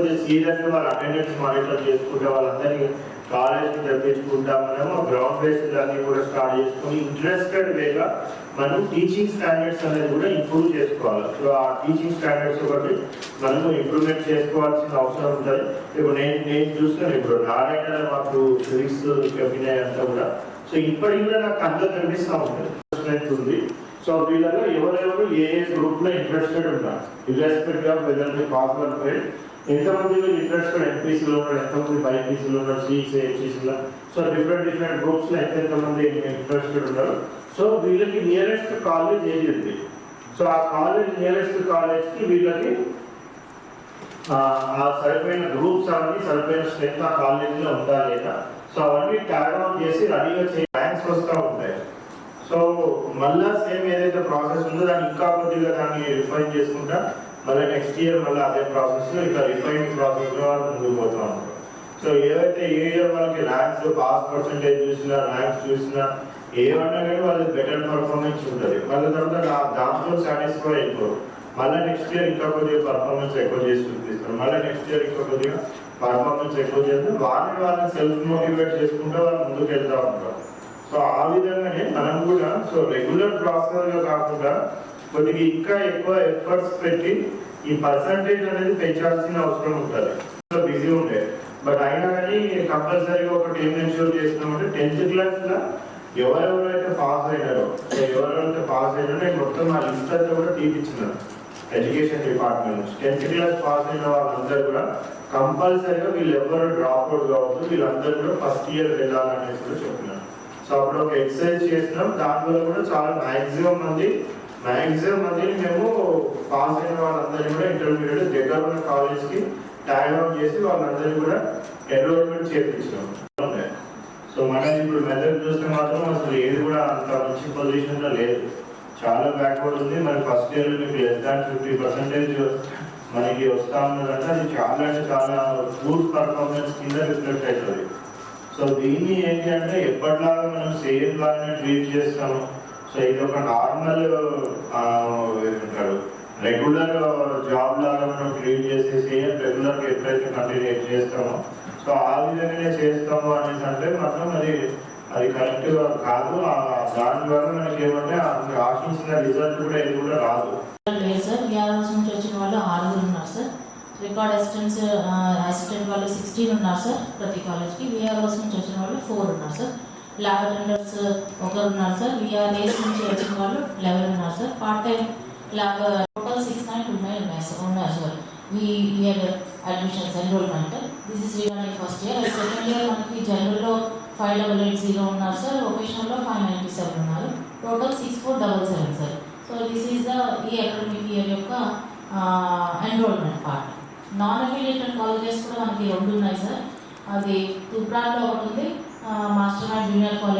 కొద్దిగా సీరియస్గా వాళ్ళ అటెండెన్స్ మానిటర్ చేసుకుంటే వాళ్ళందరినీ కాలేజ్కి తెప్పించుకుంటామనేమో గ్రౌండ్ బేస్డ్ అన్ని కూడా స్టార్ట్ చేసుకుని ఇంట్రెస్టెడ్ వేగా మనం టీచింగ్ స్టాండర్డ్స్ అనేది కూడా ఇంప్రూవ్ చేసుకోవాలి. సో ఆ టీచింగ్ స్టాండర్డ్స్ ఒకటి మనము ఇంప్రూవ్మెంట్ చేసుకోవాల్సిన అవసరం ఉంటుంది. ఇప్పుడు నేను నేను చూస్తాను ఇప్పుడు నారాయణ మాకు ఫిజిక్స్ కెమినాయ్ అంతా కూడా. సో ఇప్పటికి కూడా నాకు కళ్ళ కనిపిస్తూ ఉంటుంది ఉంది. సో వీళ్ళలో ఎవరెవరు ఏ ఏ గ్రూప్లో ఇంట్రెస్టెడ్ ఉన్నారు ఇర్రెస్పెక్ట్ ఆఫ్ వెదర్ మీ పాపులర్ ఫ్రెండ్ ఎంతమంది ఇంట్రెస్టెడ్ ఎంపీసీలో ఉన్నారు? ఎంతమంది బైపీసీలో ఉన్నారు సిఈసీ హెచ్ఈసీలో సో డిఫరెంట్ డిఫరెంట్ గ్రూప్స్లో మంది ఇంట్రెస్టెడ్ ఉన్నారు? సో వీళ్ళకి నియరెస్ట్ కాలేజ్ ఏది ఉంది? సో ఆ కాలేజ్ నియరెస్ట్ కాలేజ్కి వీళ్ళకి ఆ సరిపోయిన గ్రూప్స్ అవన్నీ సరిపోయిన స్ట్రెంత్ ఆ కాలేజీలో ఉందా లేదా? సో అవన్నీ ట్యాగ్ ఆన్ చేసి రెడీగా చేసి ర్యాంక్స్ వస్తూ ఉంటాయి. సో మళ్ళా సేమ్ ఏదైతే ప్రాసెస్ ఉందో దాన్ని ఇంకా కొద్దిగా దాన్ని రిఫైన్ చేసుకుంటా మళ్ళీ నెక్స్ట్ ఇయర్ మళ్ళీ అదే ప్రాసెస్ ఇట్లా ఇంకా రిఫైన్ ప్రాసెస్లో ముందుకు పోతా ఉంటారు సో ఏవైతే ఏ ఇయర్ వాళ్ళకి ర్యాంక్స్ పాస్ పర్సంటేజ్ చూసినా ర్యాంక్స్ చూసినా ఏమన్నా కానీ వాళ్ళకి బెటర్ పర్ఫార్మెన్స్ ఉంటుంది. మళ్ళీ తర్వాత దా- దాంతో సాటిస్ఫై అయిపోరు. మళ్ళీ నెక్స్ట్ ఇయర్ ఇంకా కొద్దిగా పర్ఫార్మెన్స్ ఎక్కువ చేసి చూపిస్తారు. మళ్ళీ నెక్స్ట్ ఇయర్ ఇంకా కొద్దిగా పర్ఫార్మెన్స్ ఎక్కువ చేస్తే వాళ్ళని వాళ్ళని సెల్ఫ్ మోటివేట్ చేసుకుంటూ వాళ్ళు ముందుకు వెళ్తూ ఉంటారు. సో ఆ విధంగానే మనం కూడా సో రెగ్యులర్ ప్రాసెస్గా కాకుండా కొద్దిగా ఇంకా ఎక్కువ ఎఫర్ట్స్ పెట్టి ఈ పర్సంటేజ్ అనేది పెంచాల్సిన అవసరం ఉంటుంది. బిజీ ఉండే. బట్ అయినా కానీ కంపల్సరీగా ఒకటి ఏం ఎన్షూర్ చేస్తున్నామంటే టెన్త్ క్లాస్లో ఎవరెవరైతే పాస్ అయినారో సో ఎవరెవరైతే పాస్ అయినారో నేను మొత్తం ఆ లిస్ట్ అంతా కూడా తీపిచ్చినాను ఎడ్యుకేషన్ డిపార్ట్మెంట్ నుంచి టెన్త్ క్లాస్ పాస్ అయిన వాళ్ళందరూ కూడా కంపల్సరీగా వీళ్ళు ఎవరు డ్రాప్ అవుట్ కావద్దు. వీళ్ళందరూ కూడా ఫస్ట్ ఇయర్ వెళ్ళాలనేసి కూడా చెప్పినాను సో అప్పుడు ఒక ఎక్సర్సైజ్ చేసినాం దానివల్ల కూడా చాలా మ్యాక్సిమం మంది మ్యాక్సిమం మందిని మేము పాస్ అయిన వాళ్ళందరినీ కూడా ఇంటర్మీడియట్ దగ్గర ఉన్న కాలేజ్కి ట్యాగ్ అవుట్ చేసి వాళ్ళందరినీ కూడా ఎన్రోల్మెంట్ చేయించినాం సో మనం ఇప్పుడు మెథడ్ చూస్తే మాత్రం అసలు ఏది కూడా అంత మంచి పొజిషన్లో లేదు. చాలా బ్యాక్వర్డ్ ఉంది. మరి ఫస్ట్ ఇయర్ మీకు లెస్ దాన్ ఫిఫ్టీ పర్సెంటేజ్ మనకి వస్తా ఉన్నదంటే అది చాలా అంటే చాలా పూర్ పర్ఫార్మెన్స్ కింద రిఫ్లెక్ట్ అవుతుంది. సో దీన్ని ఏంటి అంటే ఎప్పటిలాగా మనం సేమ్ లాగానే ట్రీట్ చేస్తాము సో ఇది ఒక నార్మల్ ఏమంటారు రెగ్యులర్ జాబ్ లాగా మనం ట్రీట్ చేసేసి రెగ్యులర్గా ఎప్పుడైతే కంటిన్యూ చేస్తామో సో ఆ విధంగానే చేస్తాము అనేసి అంటే మాత్రం అది అది కరెక్ట్గా కాదు దాని ద్వారా మనకి ఏమంటే ఆశించిన రిజల్ట్ కూడా ఏది కూడా రాదు సార్ నుంచి వచ్చిన వాళ్ళు ఆరుగురు రికార్డ్ అసిస్టెంట్స్ అసిస్టెంట్ వాళ్ళు సిక్స్టీన్ ఉన్నారు సార్ ప్రతి కాలేజ్కి విఆర్ఓస్ నుంచి వచ్చిన వాళ్ళు ఫోర్ ఉన్నారు సార్ ల్యాబ్ అటెండర్స్ ఒకరు ఉన్నారు సార్ విఆర్ఏస్ నుంచి వచ్చిన వాళ్ళు లెవెన్ ఉన్నారు sir part time lab total six nine ఉన్నాయి ఉన్నాయి సార్ ఉన్నారు సార్ ఈ year admissions enrolment this is regarding first year second year మనకి జనరల్లో ఫైవ్ డబల్ ఎయిట్ జీరో ఉన్నారు సార్ వొకేషనల్లో ఫైవ్ నైంటీ సెవెన్ ఉన్నారు. Total six four double seven sir so this is the ఈ అకాడమిక్ ఇయర్ యొక్క enrolment part non affiliated colleges కూడా మనకి రెండు ఉన్నాయి సార్. అది తుప్రాన్లో ఒకటి ఉంది మాస్టర్ మైండ్ జూనియర్ కాలేజ్